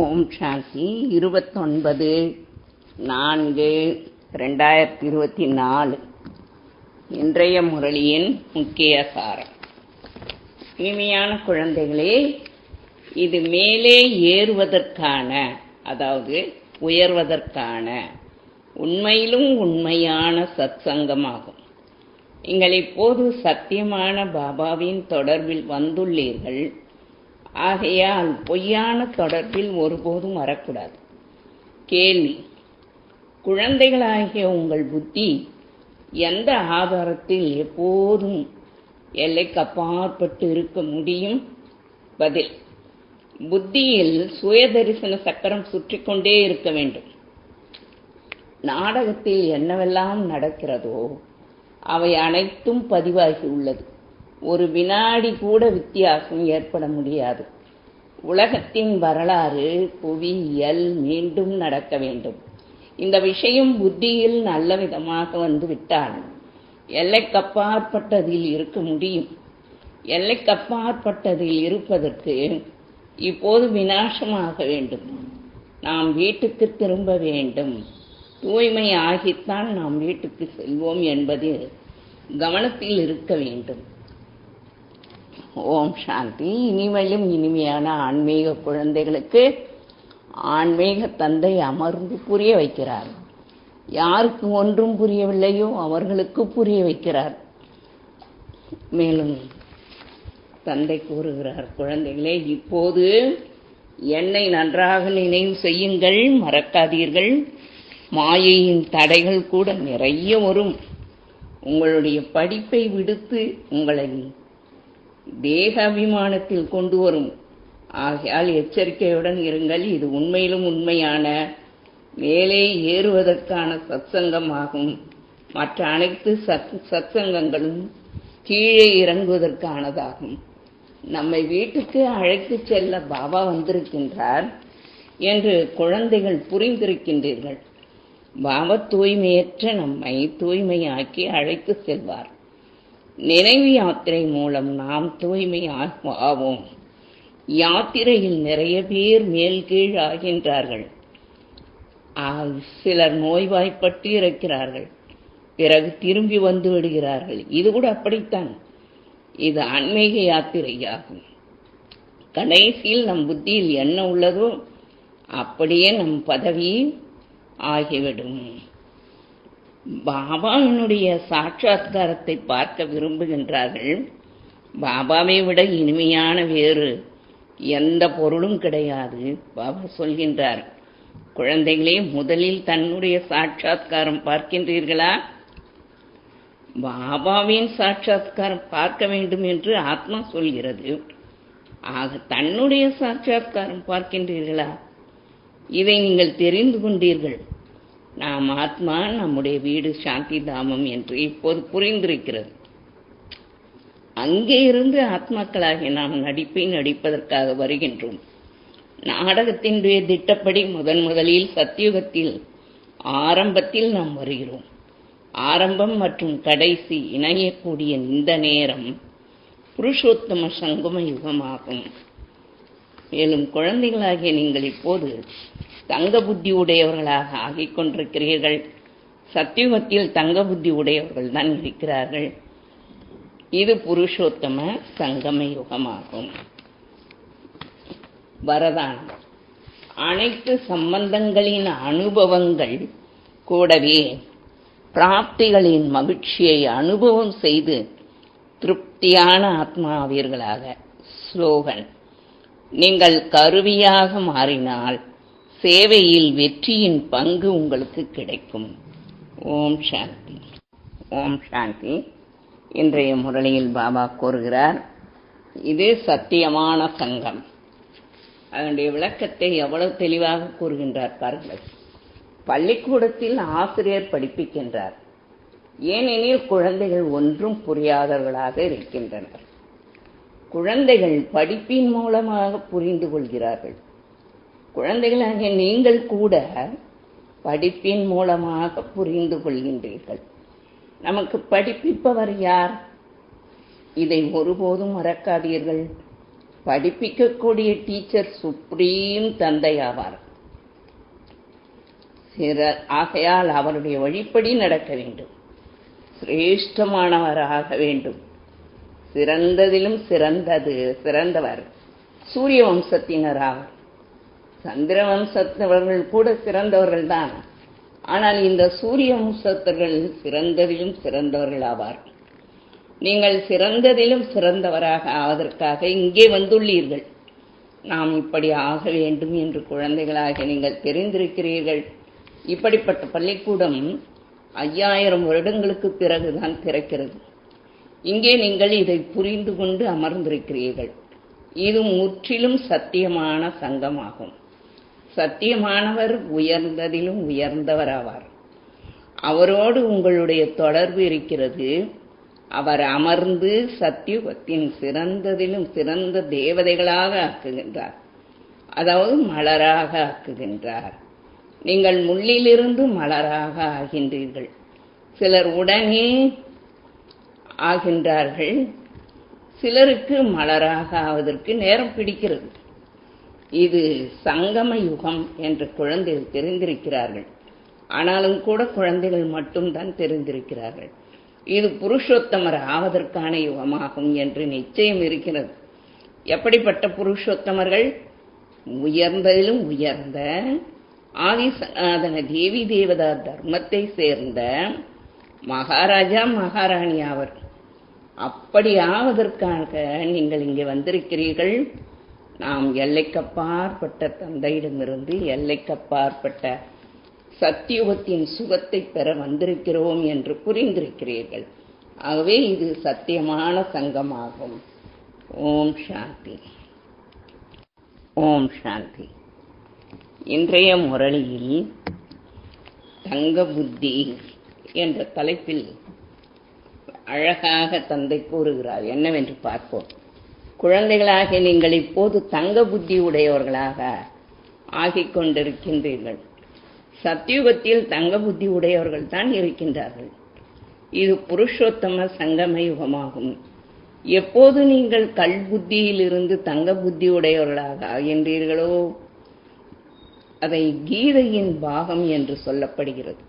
ஓம் சாந்தி இருபத்தொன்பது நான்கு ரெண்டாயிரத்தி இருபத்தி நாலு இன்றைய முரளியின் முக்கிய சாரம். இனிமையான குழந்தைகளே இது மேலே ஏறுவதற்கான அதாவது உயர்வதற்கான உண்மையிலும் உண்மையான சத்சங்கமாகும். நீங்கள் இப்போது சத்தியமான பாபாவின் தொடர்பில் வந்துள்ளீர்கள். ஆகையால் பொய்யான தொடர்பில் ஒருபோதும் வரக்கூடாது. கேள்வி குழந்தைகளாகிய உங்கள் புத்தி எந்த ஆதாரத்தில் எப்போதும் எல்லைக்கு அப்பாற்பட்டு இருக்க முடியும்? பதில் புத்தியில் சுயதரிசன சக்கரம் சுற்றி கொண்டே இருக்க வேண்டும். நாடகத்தில் என்னவெல்லாம் நடக்கிறதோ அவை அனைத்தும் பதிவாகி உள்ளது. ஒரு வினாடி கூட வித்தியாசம் ஏற்பட முடியாது. உலகத்தின் வரலாறு புவியியல் மீண்டும் நடக்க வேண்டும். இந்த விஷயம் புத்தியில் நல்ல விதமாக வந்து விட்டால் எல்லைக்கப்பாற்பட்டதில் இருக்க முடியும். எல்லைக்கப்பாற்பட்டதில் இருப்பதற்கு இப்போது வினாசமாக வேண்டும். நாம் வீட்டுக்கு திரும்ப வேண்டும். தூய்மை ஆகித்தான் நாம் வீட்டுக்கு செல்வோம் என்பது கவனத்தில் இருக்க வேண்டும். ஓம் சாந்தி. இனிமேலும் இனிமையான ஆன்மீக குழந்தைகளுக்கு ஆன்மீக தந்தை அமர்ந்து புரிய வைக்கிறார். யாருக்கு ஒன்றும் புரியவில்லையோ அவர்களுக்கு புரிய வைக்கிறார். மேலும் தந்தை கூறுகிறார் குழந்தைகளே இப்போது என்னை நன்றாக நினைவு செய்யுங்கள் மறக்காதீர்கள். மாயையின் தடைகள் கூட நிறைய வரும். உங்களுடைய படிப்பை விடுத்து உங்களை தேக அபிமானத்தில் கொண்டு வரும். ஆகையால் எச்சரிக்கையுடன் இருங்கள். இது உண்மையிலும் உண்மையான மேலே ஏறுவதற்கான சத்சங்கமாகும். மற்ற அனைத்து சத் சத்சங்கங்களும் கீழே இறங்குவதற்கானதாகும். நம்மை வீட்டுக்கு அழைத்து செல்ல பாபா வந்திருக்கின்றார் என்று குழந்தைகள் புரிந்திருக்கின்றீர்கள். பாபா தூய்மையற்ற நம்மை தூய்மையாக்கி அழைத்து செல்வார். நினைவு யாத்திரை மூலம் நாம் தூய்மை ஆவோம் யாத்திரையில் நிறைய பேர் மேல் கீழ் ஆகின்றார்கள். சிலர் நோய்வாய்ப்பட்டு இருக்கிறார்கள் பிறகு திரும்பி வந்து விடுகிறார்கள். இது கூட அப்படித்தான். இது ஆன்மீக யாத்திரையாகும். கடைசியில் நம் புத்தியில் என்ன உள்ளதோ அப்படியே நம் பதவி ஆகிவிடும். பாபாவினுடைய சாட்சாத்காரத்தை பார்க்க விரும்புகின்றார்கள். பாபாவை விட இனிமையான வேறு எந்த பொருளும் கிடையாது பாபா சொல்கின்றார். குழந்தைகளே முதலில் தன்னுடைய சாட்சாத்காரம் பார்க்கின்றீர்களா? பாபாவின் சாட்சாத்காரம் பார்க்க வேண்டும் என்று ஆத்மா சொல்கிறது. ஆக தன்னுடைய சாட்சாத்காரம் பார்க்கின்றீர்களா? இதை நீங்கள் தெரிந்து கொண்டீர்கள். நாம் ஆத்மா நம்முடைய வீடு சாந்தி தாமம் என்று இப்போது புரிந்திருக்கிறது. அங்கே இருந்து ஆத்மாக்களாகிய நாம் நடிப்பை நடிப்பதற்காக வருகின்றோம். நாடகத்தினுடைய திட்டப்படி முதன் முதலில் சத்தியுகத்தில் ஆரம்பத்தில் நாம் வருகிறோம். ஆரம்பம் மற்றும் கடைசி இணையக்கூடிய இந்த நேரம் புருஷோத்தம சங்கம யுகமாகும். மேலும் குழந்தைகளாகிய நீங்கள் இப்போது தங்க புத்தி உடையவர்களாக ஆகிக் கொண்டிருக்கிறீர்கள் சத்தியுகத்தில் தங்க புத்தி உடையவர்கள் தான் இருக்கிறார்கள். இது புருஷோத்தம சங்கம யுகமாகும். வரதானம். அனைத்து சம்பந்தங்களின் அனுபவங்கள் கூடவே பிராப்திகளின் மகிழ்ச்சியை அனுபவம் செய்து திருப்தியான ஆத்மாவீர்களாக. ஸ்லோகன். நீங்கள் கருவியாக மாறினால் சேவையில் வெற்றியின் பங்கு உங்களுக்கு கிடைக்கும். ஓம் சாந்தி. ஓம் சாந்தி. இன்றைய முரளியில் பாபா கூறுகிறார் இது சத்தியமான சங்கம். அதனுடைய விளக்கத்தை எவ்வளவு தெளிவாக கூறுகின்றார் பாருங்கள். பள்ளிக்கூடத்தில் ஆசிரியர் படிப்பிக்கின்றார். ஏனெனில் குழந்தைகள் ஒன்றும் புரியாதவர்களாக இருக்கின்றனர். குழந்தைகள் படிப்பின் மூலமாக புரிந்து கொள்கிறார்கள். குழந்தைகளாகிய நீங்கள் கூட படிப்பின் மூலமாக புரிந்து கொள்கின்றீர்கள். நமக்கு படிப்பிப்பவர் யார்? இதை ஒருபோதும் மறக்காதீர்கள். படிப்பிக்கக்கூடிய டீச்சர் சுப்ரீம் தந்தை ஆவார் சிற ஆகையால் அவருடைய வழிப்படி நடக்க வேண்டும். சிரேஷ்டமானவராக வேண்டும். சிறந்ததிலும் சிறந்தது சிறந்தவர். சூரிய வம்சத்தினர் ஆவர் சந்திர வம்சத்தவர்கள் கூட சிறந்தவர்கள் தான் ஆனால் இந்த சூரிய வம்சத்தர்கள் சிறந்ததிலும் சிறந்தவர்கள் ஆவார் நீங்கள் சிறந்ததிலும் சிறந்தவராக ஆவதற்காக இங்கே வந்துள்ளீர்கள். நாம் இப்படி ஆக வேண்டும் என்று குழந்தைகளாக நீங்கள் தெரிந்திருக்கிறீர்கள். இப்படிப்பட்ட பள்ளிக்கூடம் ஐயாயிரம் வருடங்களுக்கு பிறகுதான் திறக்கிறது. இங்கே நீங்கள் இதை புரிந்து கொண்டு அமர்ந்திருக்கிறீர்கள். இது முற்றிலும் சத்தியமான சங்கமாகும். சத்தியமானவர் உயர்ந்ததிலும் உயர்ந்தவராவார். அவரோடு உங்களுடைய தொடர்பு இருக்கிறது. அவர் அமர்ந்து சத்தியுகத்தின் சிறந்ததிலும் சிறந்த தேவதைகளாக ஆக்குகின்றார். அதாவது மலராக ஆக்குகின்றார். நீங்கள் முள்ளிலிருந்து மலராக ஆகின்றீர்கள். சிலர் உடனே ஆகின்றார்கள். சிலருக்கு மலராக ஆவதற்கு நேரம் பிடிக்கிறது. இது சங்கம யுகம் என்று குழந்தைகள் தெரிந்திருக்கிறார்கள். ஆனாலும் கூட குழந்தைகள் மட்டும்தான் தெரிந்திருக்கிறார்கள். இது புருஷோத்தமர் ஆவதற்கான யுகமாகும் என்று நிச்சயம் இருக்கிறது. எப்படிப்பட்ட புருஷோத்தமர்கள்? உயர்ந்ததிலும் உயர்ந்த ஆதிசநாதன தேவி தேவதா தர்மத்தை சேர்ந்த மகாராஜா மகாராணி ஆவர். அப்படி ஆவதற்காக நீங்கள் இங்கே வந்திருக்கிறீர்கள்? நாம் எல்லைக்கப்பாற்பட்ட தந்தையிடமிருந்து எல்லைக்கப்பாற்பட்ட சத்தியுகத்தின் சுகத்தை பெற வந்திருக்கிறோம் என்று புரிந்திருக்கிறீர்கள். ஆகவே இது சத்தியமான சங்கமாகும். ஓம் சாந்தி. ஓம் சாந்தி. இன்றைய முரளியில் தங்க புத்தி என்ற தலைப்பில் அழகாக தந்தை கூறுகிறார். என்னவென்று பார்ப்போம். குழந்தைகளாக நீங்கள் இப்போது தங்க புத்தி உடையவர்களாக ஆகிக் கொண்டிருக்கின்றீர்கள். சத்தியுகத்தில் தங்க புத்தி உடையவர்கள் தான் இருக்கின்றார்கள். இது புருஷோத்தம சங்கம யுகமாகும். எப்போது நீங்கள் கல் புத்தியிலிருந்து தங்க புத்தி உடையவர்களாக ஆகின்றீர்களோ அதை கீதையின் பாகம் என்று சொல்லப்படுகிறது.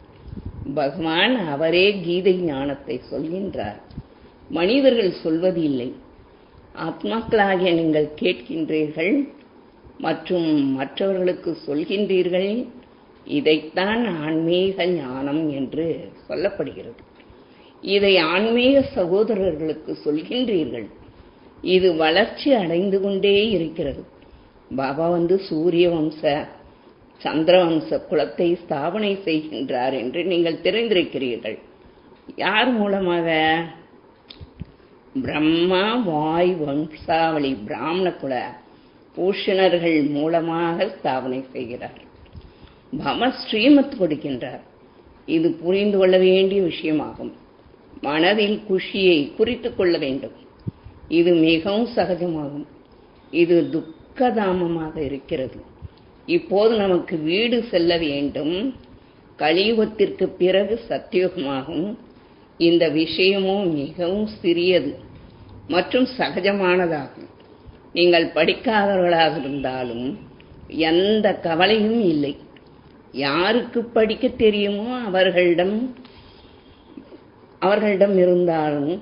பகவான் அவரே கீதை ஞானத்தை சொல்கின்றார். மனிதர்கள் சொல்வது இல்லை ஆத்மாக்களாகிய நீங்கள் கேட்கின்றீர்கள் மற்றும் மற்றவர்களுக்கு சொல்கின்றீர்கள் இதைத்தான் ஆன்மீக ஞானம் என்று சொல்லப்படுகிறது. இதை ஆன்மீக சகோதரர்களுக்கு சொல்கின்றீர்கள். இது வளர்ச்சி அடைந்து கொண்டே இருக்கிறது. பாபா வந்து சூரிய வம்ச சந்திரவம்ச குலத்தை ஸ்தாபனை செய்கின்றார் என்று நீங்கள் தெரிந்திருக்கிறீர்கள். யார் மூலமாக? பிரம்மா வாய் வம்சாவளி பிராமண குல பூஷணர்கள் மூலமாக ஸ்தாபனை செய்கிறார். பம ஸ்ரீமத் கொடுக்கின்றார். இது புரிந்து கொள்ள வேண்டிய விஷயமாகும். மனதில் குஷியை குறித்து கொள்ள வேண்டும். இது மிகவும் சகஜமாகும். இது துக்கதாமமாக இருக்கிறது. இப்போது நமக்கு வீடு செல்ல வேண்டும். கலியுகத்திற்கு பிறகு சத்தியுகமாகும். இந்த விஷயமும் மிகவும் சிறியது மற்றும் சகஜமானதாகும். நீங்கள் படிக்காதவர்களாக இருந்தாலும் எந்த கவலையும் இல்லை. யாருக்கு படிக்க தெரியுமோ அவர்களிடம் அவர்களிடம் இருந்தாலும்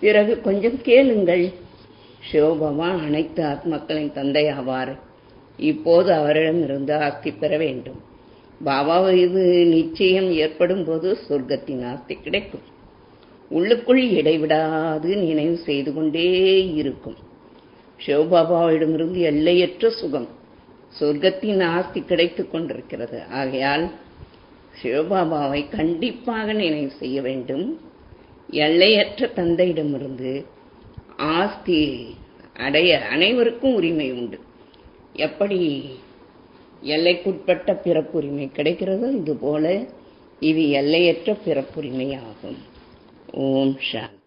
பிறகு கொஞ்சம் கேளுங்கள். சிவபவா அனைத்து ஆத்மக்களின் தந்தை ஆவார் இப்போது அவரிடம் இருந்து ஆஸ்தி பெற வேண்டும். பாபா இது நிச்சயம் ஏற்படும் போது சொர்க்கத்தின் ஆஸ்தி கிடைக்கும். உள்ளுக்குள் இடைவிடாது நினைவு செய்து கொண்டே இருக்கும். சிவபாபாவிடமிருந்து எல்லையற்ற சுகம் சொர்க்கத்தின் ஆஸ்தி கிடைத்துக் கொண்டிருக்கிறது. ஆகையால் சிவபாபாவை கண்டிப்பாக நினைவு செய்ய வேண்டும். எல்லையற்ற தந்தையிடமிருந்து ஆஸ்தி அடைய அனைவருக்கும் உரிமை உண்டு. எப்படி எல்லைக்குட்பட்ட பிறப்புரிமை கிடைக்கிறதோ இதுபோல இது எல்லையற்ற பிறப்புரிமை ஆகும் ஓம் சாந்தி